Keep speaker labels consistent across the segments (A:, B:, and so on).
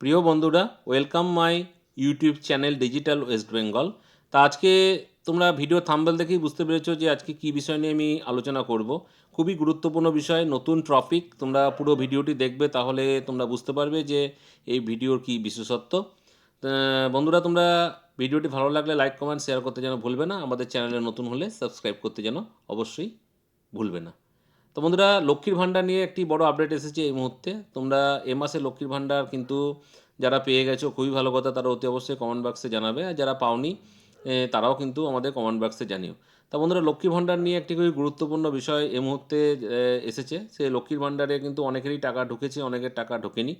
A: প্রিয় বন্ধুরা welcome my YouTube channel digital West Bengal তা আজকে তোমরা ভিডিও থাম্বেল দেখেই বুঝতে পেরেছ যে আজকে কী বিষয় নিয়ে আমি আলোচনা করব। খুবই গুরুত্বপূর্ণ বিষয়, নতুন টপিক তোমরা পুরো ভিডিওটি দেখবে, তাহলে তোমরা বুঝতে পারবে যে এই ভিডিওর কী বিশেষত্ব। বন্ধুরা, তোমরা ভিডিওটি ভালো লাগলে লাইক কমেন্ট শেয়ার করতে যেন ভুলবে না। আমাদের চ্যানেলে নতুন হলে সাবস্ক্রাইব করতে যেন অবশ্যই ভুলবে না। তো বন্ধুরা, লক্ষ্মীর ভাণ্ডার নিয়ে একটি বড় আপডেট এসেছে এই মুহূর্তে। তোমরা এ মাসে লক্ষ্মীর ভাণ্ডার কিন্তু যারা পেয়ে গেছো, খুবই ভালো কথা, তারা অতি অবশ্যই কমেন্ট বক্সে জানাবে। আর যারা পাওনি তারাও কিন্তু আমাদের কমেন্ট বক্সে জানিও। তা বন্ধুরা, লক্ষ্মীর ভাণ্ডার নিয়ে একটি খুবই গুরুত্বপূর্ণ বিষয় এই মুহূর্তে এসেছে। সে লক্ষ্মীর ভাণ্ডারে কিন্তু অনেকেরই টাকা ঢুকেছে, অনেকের টাকা ঢোকেনি।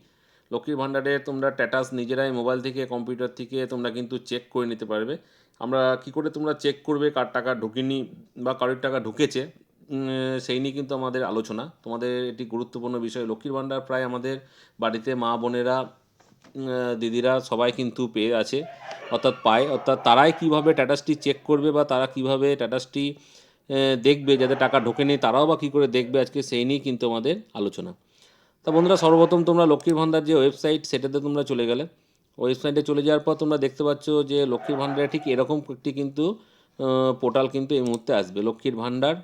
A: লক্ষ্মীর ভাণ্ডারে তোমরা স্ট্যাটাস নিজেরাই মোবাইল থেকে কম্পিউটার থেকে তোমরা কিন্তু চেক করে নিতে পারবে। আমরা কি করে তোমরা চেক করবে কার টাকা ঢুকেনি বা কারোর টাকা ঢুকেছে? সেই নিয়ে কিন্তু আমাদের আলোচনা। তোমাদের এটি গুরুত্বপূর্ণ বিষয়, লক্ষ্মীর ভাণ্ডার প্রায় আমাদের বাড়িতে মা, বোনেরা দিদিরা সবাই কিন্তু পেয়ে আছে, অর্থাৎ পায়। অর্থাৎ তারাই কীভাবে স্ট্যাটাসটি চেক করবে বা তারা কীভাবে স্ট্যাটাসটি দেখবে যাদের টাকা ঢোকে নেই, তারাও বা কী করে দেখবে আজকে, সেই নিয়ে কিন্তু আমাদের আলোচনা। তা বন্ধুরা, সর্বপ্রথম তোমরা লক্ষ্মীর ভাণ্ডার যে ওয়েবসাইট, সেটাতে তোমরা চলে গেলে। ওয়েবসাইটে চলে যাওয়ার পর তোমরা দেখতে পাচ্ছ যে লক্ষ্মীর ভাণ্ডারে ঠিক এরকম একটি কিন্তু পোর্টাল কিন্তু এই মুহূর্তে আসবে। লক্ষ্মীর ভাণ্ডার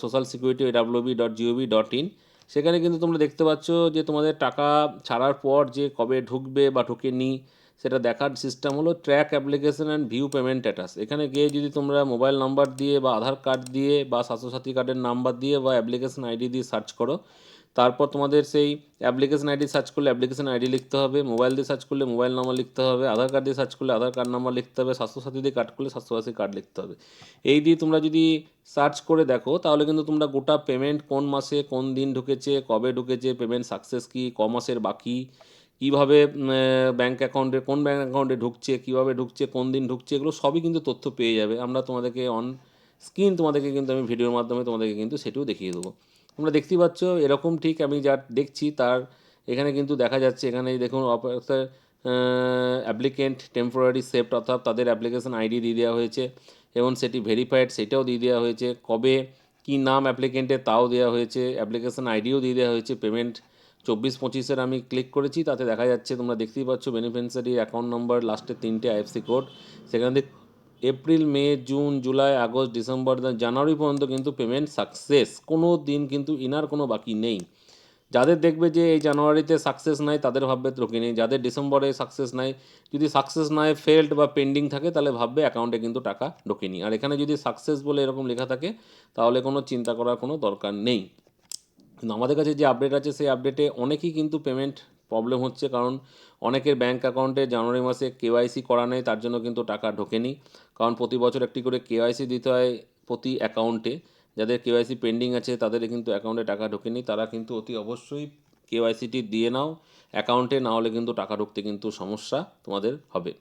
A: social security WB dot gov dot in সেখানে কিন্তু তোমরা দেখতে পাচ্ছ যে তোমাদের টাকা ছাড়ার পর যে কবে ঢুকবে বা ঢুকেনি, সেটা দেখার সিস্টেম হলো track application and view payment status এখানে গিয়ে যদি তোমরা মোবাইল নাম্বার দিয়ে বা আধার কার্ড দিয়ে বা স্বাস্থ্যসাথী কার্ডের নাম্বার দিয়ে বা অ্যাপ্লিকেশন আইডি দিয়ে সার্চ করো তারপর তোমাদের সেই অ্যাপ্লিকেশন আইডি সার্চ করলে অ্যাপ্লিকেশন আইডি লিখতে হবে মোবাইল দিয়ে সার্চ করলে মোবাইল নাম্বার লিখতে হবে আধার কার্ড দিয়ে সার্চ করলে আধার কার্ড নাম্বার লিখতে হবে, স্বাস্থ্যসাথী দিয়ে কার্ড করলে স্বাস্থ্যসাথী কার্ড লিখতে হবে। এই দিয়ে তোমরা যদি সার্চ করে দেখো, তাহলে কিন্তু তোমরা গোটা পেমেন্ট কোন মাসে, কোন দিন ঢুকেছে, কবে ঢুকেছে পেমেন্ট সাকসেস কি, ক মাসের বাকি, কীভাবে ব্যাঙ্ক অ্যাকাউন্টে কোন ব্যাঙ্ক অ্যাকাউন্টে ঢুকছে, কীভাবে ঢুকছে, কোন দিন ঢুকছে, এগুলো সবই কিন্তু তথ্য পেয়ে যাবে। আমরা তোমাদেরকে অন স্ক্রিন তোমাদেরকে কিন্তু আমি ভিডিওর মাধ্যমে তোমাদেরকে কিন্তু সেটিও দেখিয়ে দেবো। তোমরা দেখতেই পাচ্ছ, এরকম ঠিক আমি যা দেখছি তার এখানে কিন্তু দেখা যাচ্ছে, এখানে দেখুন অ্যাপ্লিকেন্ট টেম্পোরারি সেফট অর্থাৎ তাদের অ্যাপ্লিকেশন আইডি দিয়ে দেওয়া হয়েছে এবং সেটি ভেরিফাইড সেটাও দিয়ে দেওয়া হয়েছে। কবে কী নাম অ্যাপ্লিকেন্টের তাও দেওয়া হয়েছে অ্যাপ্লিকেশন আইডিও দিয়ে দেওয়া হয়েছে। পেমেন্ট চব্বিশ পঁচিশের আমি ক্লিক করেছি, তাতে দেখা যাচ্ছে তোমরা দেখতেই পাচ্ছ বেনিফিশিয়ারি অ্যাকাউন্ট নম্বর লাস্টে তিনটে আইএফসি কোড সেখান থেকে April, May, June, July, August, December January পর্যন্ত কিন্তু পেমেন্ট সাকসেস। কোনো দিন কিন্তু ইনার কোনো বাকি নেই। যাদের দেখবে যে এই জানুয়ারিতে সাকসেস নাই, তাদের ভাববে ঢোকেনি যাদের ডিসেম্বরে সাকসেস নাই, যদি সাকসেস নাই ফেল্ড বা পেন্ডিং থাকে, তাহলে ভাববে অ্যাকাউন্টে কিন্তু টাকা ঢোকেনি। আর এখানে যদি সাকসেস বলে এরকম লেখা থাকে, তাহলে কোনো চিন্তা করার কোনো দরকার নেই। কিন্তু আমাদের কাছে যে আপডেট আছে, সেই আপডেটে অনেকেই কিন্তু পেমেন্ট প্রবলেম হচ্ছে কারণ অনেকের ব্যাঙ্ক অ্যাকাউন্টে জানুয়ারি মাসে কেওয়াইসি করা নেই, তার জন্য কিন্তু টাকা ঢোকেনি। কারণ প্রতি বছর একটি করে কেওয়াইসি দিতে হয় প্রতি অ্যাকাউন্টে যাদের কেওয়াইসি পেন্ডিং আছে, তাদের কিন্তু অ্যাকাউন্টে টাকা ঢোকেনি। তারা কিন্তু অতি অবশ্যই কেওয়াইসিটি দিয়ে নাও। অ্যাকাউন্টে না হলে কিন্তু টাকা ঢুকতে কিন্তু সমস্যা তোমাদের হবে।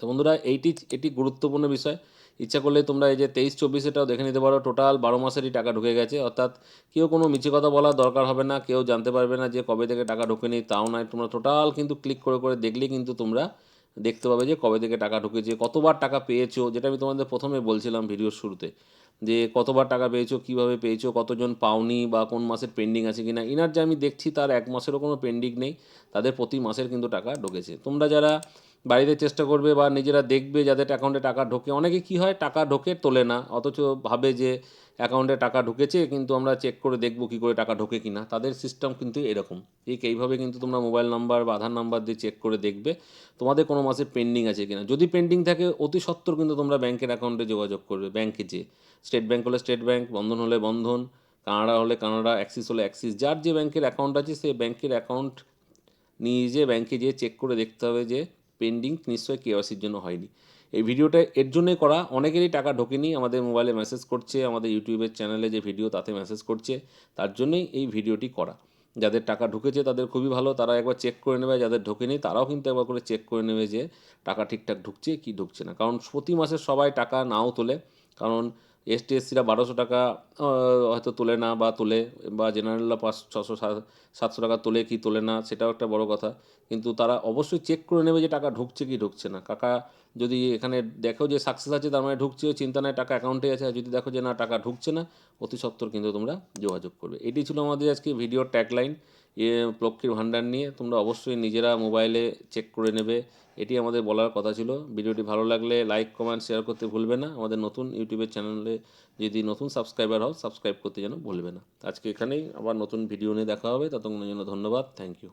A: তো বন্ধুরা, এইটি, এটি গুরুত্বপূর্ণ বিষয়। ইচ্ছা করলে তোমরা এই যে তেইশ চব্বিশেটাও দেখে নিতে পারো। টোটাল বারো মাসেরই টাকা ঢুকে গেছে। অর্থাৎ কেউ কোনো মিছে কথা বলার দরকার হবে না। কেউ জানতে পারবে না যে কবে থেকে টাকা ঢুকেনি, তাও নয়। তোমরা টোটাল কিন্তু ক্লিক করে করে দেখলেই কিন্তু তোমরা দেখতে পাবে যে কবে থেকে টাকা ঢুকেছে, কতবার টাকা পেয়েছ, যেটা আমি তোমাদের প্রথমে বলছিলাম ভিডিওর শুরুতে, যে কতবার টাকা পেয়েছ, কীভাবে পেয়েছ, কতজন পাওনি বা কোন মাসের পেন্ডিং আছে কিনা। ইনার যে আমি দেখছি তার এক মাসেরও কোনো পেন্ডিং নেই। তাদের প্রতি মাসের কিন্তু টাকা ঢুকেছে। তোমরা যারা বাড়িতে চেষ্টা করবে বা নিজেরা দেখবে যাদের অ্যাকাউন্টে টাকা ঢোকে। অনেকে কি হয়, টাকা ঢোকে তোলে না, অথচ ভাবে যে অ্যাকাউন্টে টাকা ঢুকেছে, কিন্তু আমরা চেক করে দেখব কী করে টাকা ঢোকে কি না তাদের সিস্টেম কিন্তু এরকম। ঠিক এইভাবে কিন্তু তোমরা মোবাইল নাম্বার বা আধার নাম্বার দিয়ে চেক করে দেখবে, তোমাদের কোনো মাসে পেন্ডিং আছে কিনা। যদি পেন্ডিং থাকে, অতি সত্বর কিন্তু তোমরা ব্যাংকের অ্যাকাউন্টে যোগাযোগ করবে ব্যাংকে যে স্টেট ব্যাংক হলে স্টেট ব্যাংক বন্ধন হলে বন্ধন, কানাডা হলে কানাডা অ্যাক্সিস হলে অ্যাক্সিস যার যে ব্যাংকের অ্যাকাউন্ট আছে সেই ব্যাংকের অ্যাকাউন্ট নিজে ব্যাংকে যেয়ে চেক করে দেখতে হবে যে পেন্ডিং নিশ্চয়ই কেওয়াইসির জন্য হয়নি। এই ভিডিওটা এর জন্যই করা, অনেকেরই টাকা ঢোকেনি, আমাদের মোবাইলে মেসেজ করছে, আমাদের ইউটিউবের চ্যানেলে যে ভিডিও তাতে মেসেজ করছে, তার জন্যই এই ভিডিওটি করা। যাদের টাকা ঢুকেছে, তাদের খুবই ভালো, তারা একবার চেক করে নেবে, যাদের ঢোকেনি, তারাও কিন্তু একবার করে চেক করে নেবে যে টাকা ঠিকঠাক ঢুকছে কি ঢুকছে না। কারণ প্রতি মাসে সবাই টাকা নাও তোলে, কারণ এসটি এসসিরা বারোশো টাকা হয়তো তোলে না বা তোলে, বা জেনারেলরা পাঁচ, ছশো সাতশো টাকা তোলে কি তোলে না, সেটাও একটা বড় কথা। কিন্তু তারা অবশ্যই চেক করে নেবে যে টাকা ঢুকছে কি ঢুকছে না। কাকা যদি এখানে দেখো যে সাকসেস আছে, তার মানে ঢুকছে, চিন্তা নাই, টাকা অ্যাকাউন্টে আছে, আর যদি দেখো যে না, টাকা ঢুকছে না, অতি সত্বর কিন্তু তোমরা যোগাযোগ করবে। এটি ছিল আমাদের আজকে ভিডিওর ট্যাগলাইন এ লক্ষ্মীর ভাণ্ডার নিয়ে। তোমরা অবশ্যই নিজেরা মোবাইলে চেক করে নেবে। এটি আমাদের বলার কথা ছিল। ভিডিওটি ভালো লাগলে লাইক কমেন্ট শেয়ার করতে ভুলবে না। আমাদের নতুন ইউটিউবের চ্যানেলে যদি নতুন সাবস্ক্রাইবার হও সাবস্ক্রাইব করতে যেন ভুলবে না। আজকে এখানেই, আবার নতুন ভিডিও নিয়ে দেখা হবে, ততক্ষণের জন্য ধন্যবাদ থ্যাংক ইউ